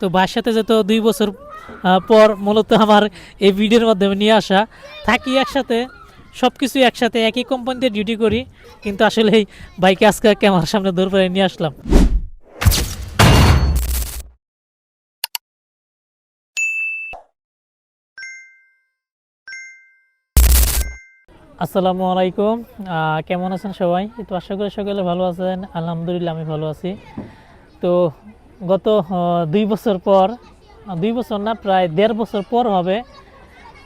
তো সাথে যেহেতু দুই বছর পর মূলত আমার এই ভিডিওর মাধ্যমে নিয়ে আসা, থাকি একসাথে সব কিছু একসাথে, একই কোম্পানিতে ডিউটি করি, কিন্তু আসলে এই বাইকে আজকে ক্যামেরার সামনে দৌড় করে নিয়ে আসলাম। আসসালামু আলাইকুম কেমন আছেন সবাই? তো আশা করি সকলে ভালো আছেন, আলহামদুলিল্লাহ আমি ভালো আছি। তো গত দুই বছর পর, দুই বছর না, প্রায় দেড় বছর পর হবে,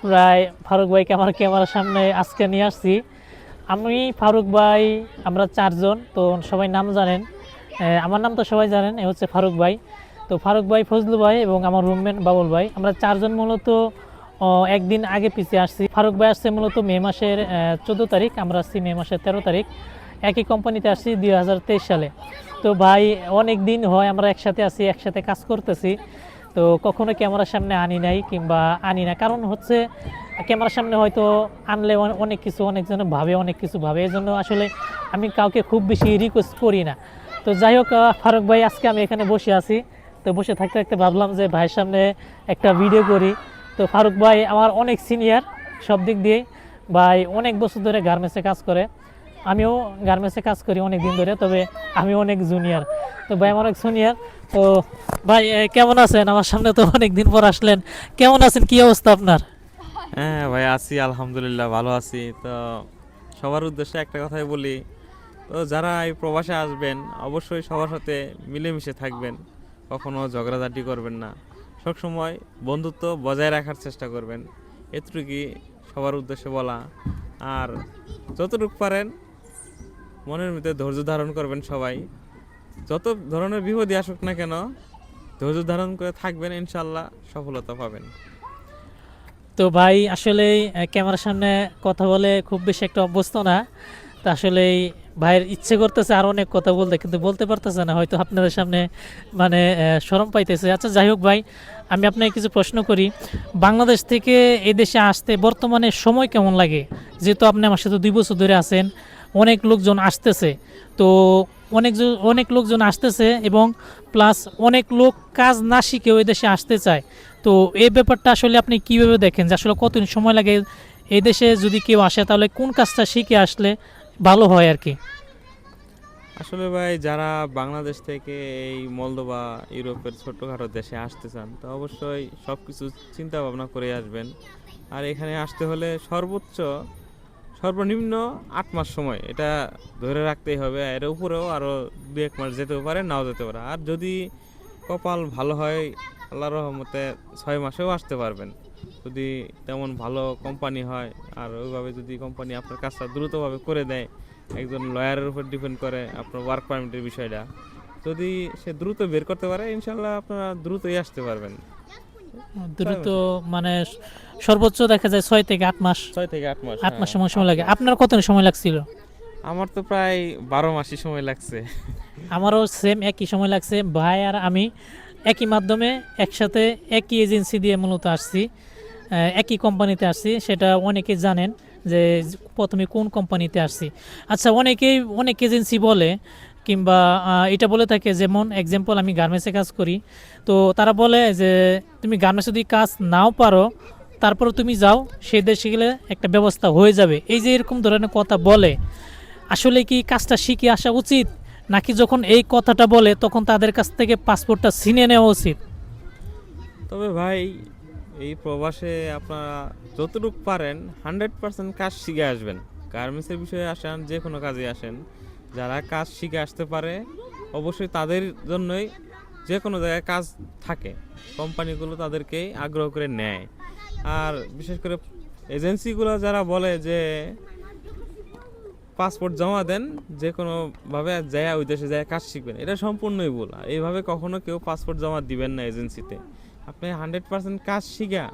প্রায় ফারুক ভাইকে আমার ক্যামেরার সামনে আজকে নিয়ে আসছি। আমি ফারুক ভাই, আমরা চারজন, তো সবাই নাম জানেন। আমার নাম তো সবাই জানেন, এ হচ্ছে ফারুক ভাই। তো ফারুক ভাই, ফজলু ভাই এবং আমার রুমমেট বাবুল ভাই। আমরা চারজন মূলত একদিন আগে পিছিয়ে আসছি। ফারুক ভাই আসছে মূলত মে মাসের চোদ্দ তারিখ, আমরা আসছি মে মাসের তেরো তারিখ। একই কোম্পানিতে আসছি দুই হাজার তেইশ সালে। তো ভাই, অনেক দিন হয় আমরা একসাথে আছি, একসাথে কাজ করতেছি। তো কখনো ক্যামেরার সামনে আনি নাই কিংবা আনি না। কারণ হচ্ছে, ক্যামেরার সামনে হয়তো আনলে অনেক কিছু অনেকজনে ভাবে, অনেক কিছু ভাবে। এই জন্য আসলে আমি কাউকে খুব বেশি রিকোয়েস্ট করি না। তো যাই হোক ফারুক ভাই, আজকে আমি এখানে বসে আছি। তো বসে থাকতে থাকতে ভাবলাম যে ভাইয়ের সামনে একটা ভিডিও করি। তো ফারুক ভাই, আমার অনেক সিনিয়র সব দিক দিয়ে ভাই, অনেক বছর ধরে গার্মেন্টসে কাজ করে। আমিও গার্মেন্টসে কাজ করি অনেক দিন ধরে, তবে আমি অনেক জুনিয়র তো ভাই আমার অনেক সিনিয়র তো ভাই কেমন আছেন? আমার সামনে তো অনেক দিন পর আসলেন। কেমন আছেন? কি অবস্থা আপনার? হ্যাঁ ভাই, আছি, আলহামদুলিল্লাহ, ভালো আছি। তো সবার উদ্দেশ্যে একটা কথাই বলি, তো যারা এই প্রবাসে আসবেন, অবশ্যই সবার সাথে মিলেমিশে থাকবেন। কখনো ঝগড়াঝাটি করবেন না। সবসময় বন্ধুত্ব বজায় রাখার চেষ্টা করবেন। এতটুকুই সবার উদ্দেশ্যে বলা। আর যতটুকু পারেন মনের মধ্যে ধৈর্য ধারণ করবেন সবাই। যত ধরনের বিপদই আসুক না কেন, ধৈর্য ধারণ করে থাকবেন ইনশাল্লাহ সফলতা পাবেন। তো ভাই, আসলে ক্যামেরার সামনে কথা বলে খুব বেশি একটা অভ্যস্ত না। তো আসলে ভাইয়ের ইচ্ছে করতেছে আর অনেক কথা বলতে, কিন্তু বলতে পারতেছে না, হয়তো আপনাদের সামনে মানে শরম পাইতেছে। আচ্ছা যাই হোক ভাই, আমি আপনাকে কিছু প্রশ্ন করি। বাংলাদেশ থেকে এদেশে আসতে বর্তমানে সময় কেমন লাগে? যেহেতু আপনি আমার সাথে দুই বছর ধরে আছেন অনেক লোকজন আসতেছে। তো অনেক অনেক লোকজন আসতেছে এবং প্লাস অনেক লোক কাজ না শিখেও এই দেশে আসতে চায়। তো এই ব্যাপারটা আসলে আপনি কীভাবে দেখেন যে আসলে কতদিন সময় লাগে এই দেশে যদি কেউ আসে তাহলে কোন কাজটা শিখে আসলে ভালো হয় আর কি? আসলে ভাই, যারা বাংলাদেশ থেকে এই মলদোবা ইউরোপের ছোটখাটো দেশে আসতে চান, তো অবশ্যই সব কিছু চিন্তা ভাবনা করে আসবেন। আর এখানে আসতে হলে সর্বোচ্চ সর্বনিম্ন আট মাস সময় এটা ধরে রাখতেই হবে। এর উপরেও আরও দু এক মাস যেতেও পারে, নাও যেতে পারে। আর যদি কপাল ভালো হয়, আল্লাহর রহমতে ছয় মাসেও আসতে পারবেন। যদি তেমন ভালো কোম্পানি হয়, আর ওইভাবে যদি কোম্পানি আপনার কাজটা দ্রুতভাবে করে দেয়, একজন লয়ারের উপর ডিপেন্ড করে আপনার ওয়ার্ক পারমিটের বিষয়টা। যদি সে দ্রুত বের করতে পারে ইনশাল্লাহ আপনারা দ্রুতই আসতে পারবেন। দ্রুত মানে সর্বোচ্চ দেখা যায় ছয় থেকে আট মাস। ছয় থেকে আট মাস আট মাস হ্যাঁ। সময় লাগে। আপনার কত সময় লাগছিল? আমার তো প্রায় বারো মাসই সময় লাগছে। আমারও সেম একই সময় লাগছে। ভাই আর আমি একই মাধ্যমে একসাথে একই এজেন্সি দিয়ে মূলত আসছি। একই কোম্পানিতে আসছি। সেটা অনেকে জানেন যে প্রথমে কোন কোম্পানিতে আসছি। আচ্ছা অনেকেই অনেক এজেন্সি বলে কিংবা এটা বলে থাকে যেমন এক্সাম্পল আমি গার্মেন্টসে কাজ করি। তো তারা বলে যে, তুমি গার্মেন্টসে যদি কাজ নাও পারো, তারপর তুমি যাও, সে দেশে গেলে একটা ব্যবস্থা হয়ে যাবে। এই যে এরকম ধরনের কথা বলে, আসলে কি কাজটা শিখে আসা উচিত? নাকি যখন এই কথাটা বলে, তখন তাদের কাছ থেকে পাসপোর্টটা ছিনে নেওয়া উচিত? তবে ভাই, এই প্রবাসে আপনারা যতটুকু পারেন হান্ড্রেড পার্সেন্ট কাজ শিখে আসবেন। গার্মেন্টসের বিষয়ে আসেন যে কোনো কাজে আসেন। যারা কাজ শিখে আসতে পারে, অবশ্যই তাদের জন্যই যে কোনো জায়গায় কাজ থাকে। কোম্পানিগুলো তাদেরকেই আগ্রহ করে নেয়। আর বিশেষ করে এজেন্সিগুলো যারা বলে যে পাসপোর্ট জমা দেন যে কোনোভাবে যায় ওই দেশে যায় কাজ শিখবেন, এটা সম্পূর্ণই ভুল। এইভাবে কখনো কেউ পাসপোর্ট জমা দিবেন না এজেন্সিতে। আপনি হান্ড্রেড পার্সেন্ট কাজ শিখা,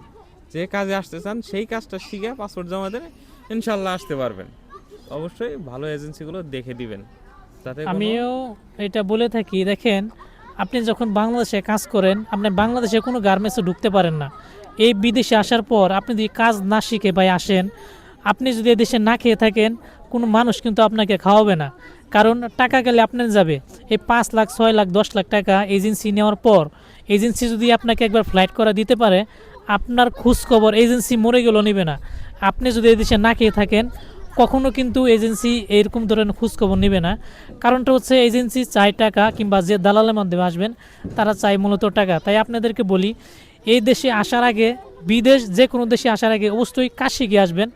যে কাজে আসতে চান, সেই কাজটা শিখে পাসপোর্ট জমা দেন ইনশাল্লাহ আসতে পারবেন। অবশ্যই ভালো এজেন্সিগুলো দেখে দিবেন। যাতে আমিও এটা বলে থাকি, দেখেন, আপনি যখন বাংলাদেশে কাজ করেন, আপনি বাংলাদেশে কোনো গার্মেন্টসে ঢুকতে পারেন না। এই বিদেশে আসার পর আপনি যদি কাজ না শিখে ভাই আসেন, আপনি যদি এদেশে না খেয়ে থাকেন, কোনো মানুষ কিন্তু আপনাকে খাওয়াবে না। কারণ টাকা গেলে আপনার যাবে। এই পাঁচ লাখ, ছয় লাখ, দশ লাখ টাকা এজেন্সি নেওয়ার পর এজেন্সি যদি আপনাকে একবার ফ্লাইট করা দিতে পারে, আপনার খোঁজ খবর এজেন্সি মরে গেলেও নেবে না। আপনি যদি এদেশে না খেয়ে থাকেন কখনো কিন্তু এজেন্সি এরকম ধরনের খোঁজখবর নেবে না। কারণটা হচ্ছে এজেন্সি চায় টাকা কিংবা যে দালালের মাধ্যমে আসবেন তারা চায় মূলত টাকা। তাই আপনাদেরকে বলি এই দেশে আসার আগে বিদেশ যে কোনো দেশে আসার আগে অবশ্যই কাজ শিখে আসবেন।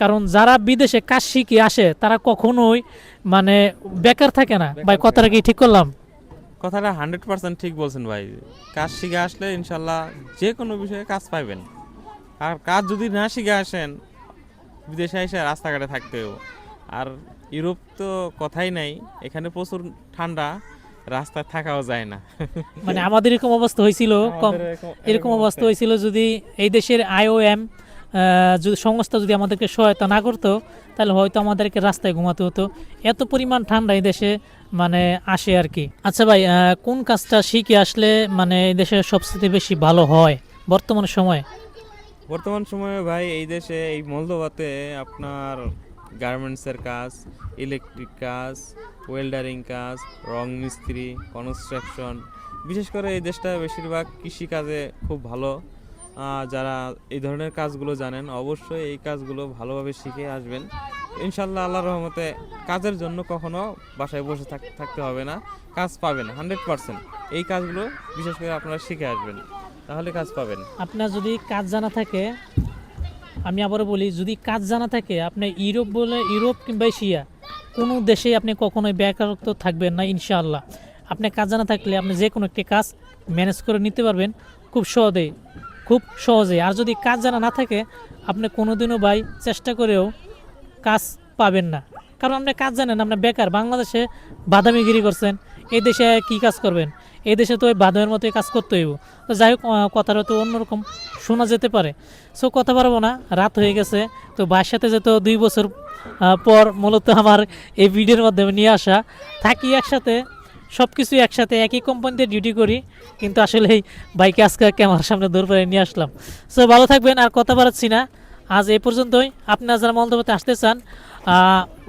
কারণ যারা বিদেশে কাজ শিখে আসে তারা কখনোই মানে বেকার থাকে না। ভাই কথাটা কি ঠিক করলাম? কথাটা হান্ড্রেড পার্সেন্ট ঠিক বলছেন ভাই। কাজ শিখে আসলে ইনশাল্লাহ যে কোনো বিষয়ে কাজ পাইবেন। আর কাজ যদি না শিখে আসেন বিদেশে এসে রাস্তাঘাটে থাকতেও আর ইউরোপ তো কথাই নাই এখানে প্রচুর ঠান্ডা রাস্তায় থাকাও যায় না। মানে আমাদের এরকম অবস্থা হয়েছিল কম এরকম- অবস্থা। হয়েছিল যদি এই দেশের আইওএম যদি সংস্থা যদি আমাদেরকে সহায়তা না করতো তাহলে হয়তো আমাদেরকে রাস্তায় ঘুমাতে হতো। এত পরিমাণ ঠান্ডা এই দেশে মানে আসে আর কি। আচ্ছা ভাই কোন কাজটা শিখে আসলে মানে এই দেশে সবচেয়ে বেশি ভালো হয় বর্তমান সময়ে? বর্তমান সময়ে ভাই এই দেশে, এই মলদোভাতে আপনার গার্মেন্টসের কাজ ইলেকট্রিক কাজ ওয়েল্ডারিং কাজ, রং মিস্ত্রি কনস্ট্রাকশন বিশেষ করে এই দেশটা বেশিরভাগ কৃষিকাজে খুব ভালো। যারা এই ধরনের কাজগুলো জানেন, অবশ্যই এই কাজগুলো ভালোভাবে শিখে আসবেন। ইনশাল্লাহ আল্লাহ রহমতে কাজের জন্য কখনো বাসায় বসে থাক- থাকতে হবে না, কাজ পাবেন হান্ড্রেড পার্সেন্ট এই কাজগুলো বিশেষ করে আপনারা শিখে আসবেন। তাহলে কাজ পাবেন। আপনার যদি কাজ জানা থাকে, আমি আবারও বলি, যদি কাজ জানা থাকে, আপনি ইউরোপ বলে, ইউরোপ কিংবা এশিয়া, কোনো দেশে আপনি কখনোই বেকারত্ব থাকবেন না, ইনশাআল্লাহ। আপনি কাজ জানা থাকলে আপনি যে কোনো একটি কাজ ম্যানেজ করে নিতে পারবেন খুব সহজেই খুব সহজেই আর যদি কাজ জানা না থাকে, আপনি কোনোদিনও ভাই চেষ্টা করেও কাজ পাবেন না। কারণ আপনি কাজ জানেন, আপনি বেকার। বাংলাদেশে বাদামিগিরি করছেন এই দেশে কি কাজ করবেন? এই দেশে তো ওই বাদামের মতোই কাজ করতে হইব তো যাই হোক কথাটা তো অন্যরকম শোনা যেতে পারে। সো কথা পারব না, রাত হয়ে গেছে। তো ভাইয়ের সাথে যেহেতু দুই বছর পর মূলত আমার এই ভিডিওর মাধ্যমে নিয়ে আসা, থাকি একসাথে সব কিছু একসাথে, একই কোম্পানিতে ডিউটি করি, কিন্তু আসলে এই বাইকে আজকে ক্যামেরার সামনে দৌড় করে নিয়ে আসলাম। সো ভালো থাকবেন, আর কথা বাড়াচ্ছি না। আজ এই পর্যন্তই। আপনারা যারা মলদোবাতে আসতে চান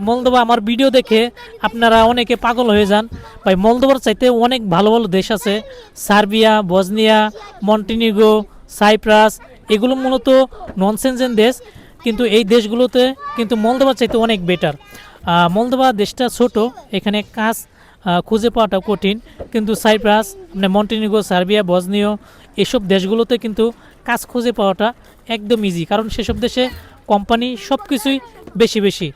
মলদোবা আমার ভিডিও দেখে আপনারা অনেকে পাগল হয়ে যান। ভাই, মলদোবার চাইতে অনেক ভালো ভালো দেশ আছে। সার্বিয়া বজনিয়া মন্টিনিগো সাইপ্রাস, এগুলো মূলত ননসেন্সেন দেশ। কিন্তু এই দেশগুলোতে কিন্তু মলদোবার চাইতে অনেক বেটার মলদোবা দেশটা ছোট, এখানে কাজ খুঁজে পাওয়াটা কঠিন। কিন্তু সাইপ্রাস মানে মন্টিনিগো সার্বিয়া বজনিও এসব দেশগুলোতে কিন্তু কাজ খুঁজে পাওয়াটা একদম ইজি কারণ সেসব দেশে কোম্পানি সব কিছুই বেশি বেশি।